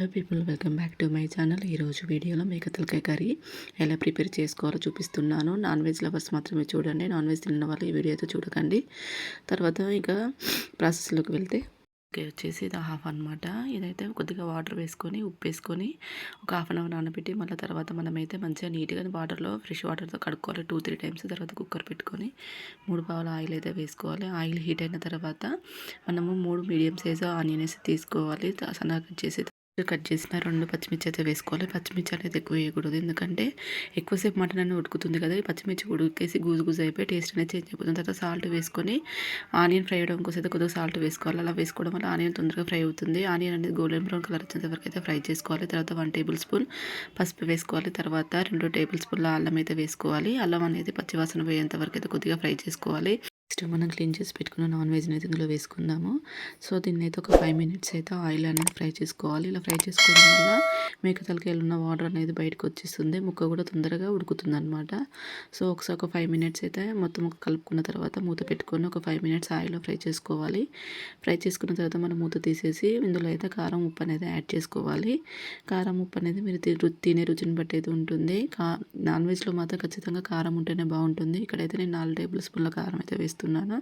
Hello people welcome back to my channel ఈరోజు వీడియోలో మేకతలకాయ curry ఎలా ప్రిపేర్ చేసుకోవాలో చూపిస్తున్నాను. నాన్ వెజ్ లవర్స్ మాత్రమే చూడండి. నాన్ వెజ్ తిన్న వాళ్ళు ఈ వీడియో అయితే చూడకండి. తర్వాత ఇక ప్రాసెస్లోకి వెళ్తే ఓకే వచ్చేసి ఇది హాఫ్ అనమాట ఇదైతే కొద్దిగా వాటర్ వేసుకొని ఉప్పు వేసుకొని ఒక హాఫ్ అన్ అవర్ నానబెట్టి మళ్ళీ తర్వాత మనమైతే మంచిగా నీట్గా వాటర్లో ఫ్రెష్ వాటర్తో కడుక్కోవాలి. టూ త్రీ టైమ్స్ తర్వాత కుక్కర్ పెట్టుకొని మూడు పావుల ఆయిల్ అయితే వేసుకోవాలి. ఆయిల్ హీట్ అయిన తర్వాత మనము మూడు మీడియం సైజు ఆనియన్ వేసి తీసుకోవాలి. సన్నగా కట్ చేసి కట్ చేసిన రెండు పచ్చిమిర్చి అయితే వేసుకోవాలి. పచ్చిమిర్చి అనేది ఎక్కువ వేయకూడదు. ఎందుకంటే ఎక్కువసేపు మటన్ అనేది ఉడుకుతుంది కదా. ఈ పచ్చిమిర్చి ఉడికేసి గూజు గూజు అయిపోయి టేస్ట్ అనేది చేంజ్ అయిపోతుంది. తర్వాత సాల్ట్ వేసుకొని ఆనియన్ ఫ్రై అవ్వడం కోసం అయితే కొద్దిగా సాల్ట్ వేసుకోవాలి. అలా వేసుకోవడం వల్ల ఆనియన్ తొందరగా ఫ్రై అవుతుంది. ఆనియన్ అనేది గోల్డెన్ బ్రౌన్ కలర్ వచ్చేంత వరకు అయితే ఫ్రై చేసుకోవాలి. తర్వాత వన్ టేబుల్ స్పూన్ పసుపు వేసుకోవాలి. తర్వాత రెండు టేబుల్ స్పూన్ల అల్లం అయితే వేసుకోవాలి. అల్లం అనేది పచ్చివాసన పోయేంత వరకు అయితే కొద్దిగా ఫ్రై చేసుకోవాలి. నెక్స్ట్ మనం క్లీన్ చేసి పెట్టుకున్న నాన్ వెజ్ని అయితే ఇందులో వేసుకుందాము. సో దీన్ని అయితే ఒక ఫైవ్ మినిట్స్ అయితే ఆయిల్ అనేది ఫ్రై చేసుకోవాలి. ఇలా ఫ్రై చేసుకోవడం వల్ల మేక తలకాయలు ఉన్న వాటర్ అనేది బయటకు వచ్చేస్తుంది. ముక్క కూడా తొందరగా ఉడుకుతుంది అనమాట సో ఒకసారి ఒక ఫైవ్ మినిట్స్ అయితే మొత్తం ఒక కలుపుకున్న తర్వాత మూత పెట్టుకొని ఒక ఫైవ్ మినిట్స్ ఆయిల్లో ఫ్రై చేసుకోవాలి. ఫ్రై చేసుకున్న తర్వాత మనం మూత తీసేసి ఇందులో అయితే కారం ఉప్పు అనేది యాడ్ చేసుకోవాలి. కారం ఉప్పు అనేది మీరు తినే రుచిని బట్టి అయితే ఉంటుంది. కా నాన్ వెజ్లో మాత్రం ఖచ్చితంగా కారం ఉంటేనే బాగుంటుంది. ఇక్కడైతే నేను నాలుగు టేబుల్ స్పూన్ల కారం అయితే వేస్తాను వేస్తున్నాను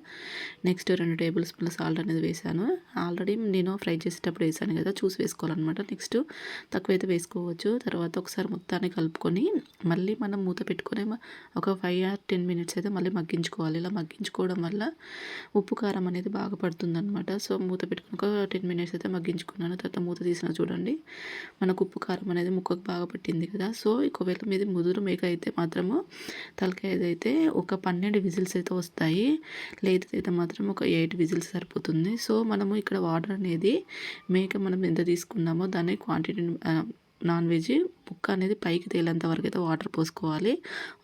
నెక్స్ట్ రెండు టేబుల్ స్పూన్ల సాల్ట్ అనేది వేసాను ఆల్రెడీ నేను ఫ్రై చేసేటప్పుడు వేసాను కదా చూసి వేసుకోవాలన్నమాట. నెక్స్ట్ తక్కువైతే వేసుకోవచ్చు. తర్వాత ఒకసారి మొత్తాన్ని కలుపుకొని మళ్ళీ మనం మూత పెట్టుకొని ఒక ఫైవ్ ఆర్ టెన్ మినిట్స్ అయితే మళ్ళీ మగ్గించుకోవాలి. ఇలా మగ్గించుకోవడం వల్ల ఉప్పు కారం అనేది బాగా పడుతుందన్నమాట. సో మూత పెట్టుకుని ఒక టెన్ మినిట్స్ అయితే మగ్గించుకున్నాను. తర్వాత మూత తీసిన చూడండి. మనకు ఉప్పు కారం అనేది ముక్కకు బాగా పట్టింది కదా. సో ఒకవేళ మీది ముదురు మేక అయితే మాత్రము తలకాయ అయితే ఒక పన్నెండు విజిల్స్ అయితే వస్తాయి. లేదైతే మాత్రం ఒక ఎయిట్ విజిల్స్ సరిపోతుంది. సో మనము ఇక్కడ వాటర్ అనేది మేక మనం ఎంత తీసుకున్నామో దాని క్వాంటిటీ నాన్ వెజ్ ముక్క అనేది పైకి తేలేంత వరకు అయితే వాటర్ పోసుకోవాలి.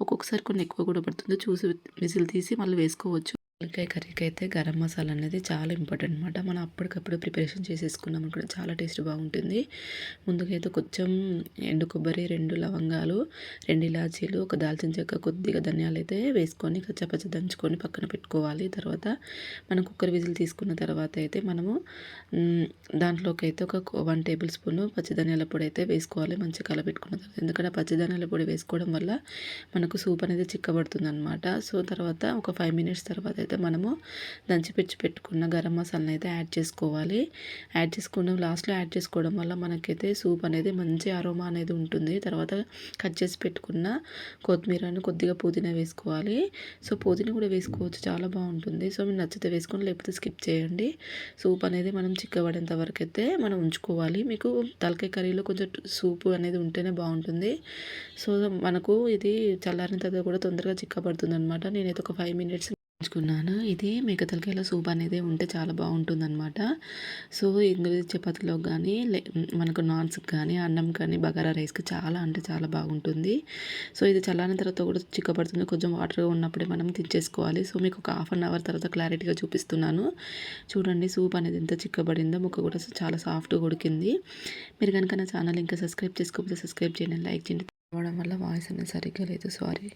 ఒక్కొక్కసారి కొన్ని ఎక్కువ కూడా పడుతుంది. చూసి విజిల్ తీసి మళ్ళీ వేసుకోవచ్చు. వంకాయ కర్రీకి అయితే గరం మసాలా అనేది చాలా ఇంపార్టెంట్ అనమాట మనం అప్పటికప్పుడు ప్రిపరేషన్ చేసేసుకున్నాం అనుకుంటే చాలా టేస్ట్ బాగుంటుంది. ముందుగా అయితే కొంచెం ఎండు కొబ్బరి రెండు లవంగాలు రెండు ఇలాచీలు ఒక దాల్చిన చెక్క కొద్దిగా ధనియాలు అయితే వేసుకొని కచ్చపచ్చ దంచుకొని పక్కన పెట్టుకోవాలి. తర్వాత మనం కుక్కర్ విజిల్ తీసుకున్న తర్వాత అయితే మనము దాంట్లోకి అయితే ఒక వన్ టేబుల్ స్పూన్ పచ్చి ధనియాల పొడి అయితే వేసుకోవాలి మంచిగా కలపెట్టుకున్న తర్వాత. ఎందుకంటే పచ్చి ధనియాల పొడి వేసుకోవడం వల్ల మనకు సూప్ అనేది చిక్కబడుతుంది అనమాట సో తర్వాత ఒక ఫైవ్ మినిట్స్ తర్వాత అయితే మనము దంచిపిచ్చి పెట్టుకున్న గరం మసాలాని అయితే యాడ్ చేసుకోవాలి. యాడ్ చేసుకున్న. లాస్ట్లో యాడ్ చేసుకోవడం వల్ల మనకైతే సూప్ అనేది మంచి అరోమా అనేది ఉంటుంది. తర్వాత కట్ చేసి పెట్టుకున్న కొత్తిమీరను కొద్దిగా పుదీనా వేసుకోవాలి. సో పుదీనా కూడా వేసుకోవచ్చు. చాలా బాగుంటుంది. సో మీరు నచ్చితే వేసుకొని లేకపోతే స్కిప్ చేయండి. సూప్ అనేది మనం చిక్కబడేంత వరకు అయితే మనం ఉంచుకోవాలి. మీకు తలకాయ కర్రీలో కొంచెం సూప్ అనేది ఉంటేనే బాగుంటుంది. సో మనకు ఇది చల్లారిన తర్వాత కూడా తొందరగా చిక్కబడుతుంది అనమాట నేనైతే ఒక ఫైవ్ మినిట్స్ ఉంచుకున్నాను ఇది మేకతలకాయల సూప్ అనేది ఉంటే చాలా బాగుంటుందన్నమాట. సో ఇందులో చపాతీలో కానీ మనకు నాన్స్కి కానీ అన్నం కానీ బగారా రైస్కి చాలా అంటే చాలా బాగుంటుంది. సో ఇది చల్లారిన తర్వాత కూడా చిక్కబడుతుంది. కొంచెం వాటర్గా ఉన్నప్పుడే మనం తెచ్చేసుకోవాలి సో మీకు ఒక హాఫ్ అన్ అవర్ తర్వాత క్లారిటీగా చూపిస్తున్నాను. చూడండి సూప్ అనేది ఎంత చిక్కబడిందో ముక్క కూడా చాలా సాఫ్ట్గా ఉడికింది. మీరు కనుక నా ఛానల్ ఇంకా సబ్స్క్రైబ్ చేసుకోకపోతే సబ్స్క్రైబ్ చేయండి లైక్ చేయండి. అవ్వడం వల్ల వాయిస్ అనేది సరిగ్గా లేదు. సారీ.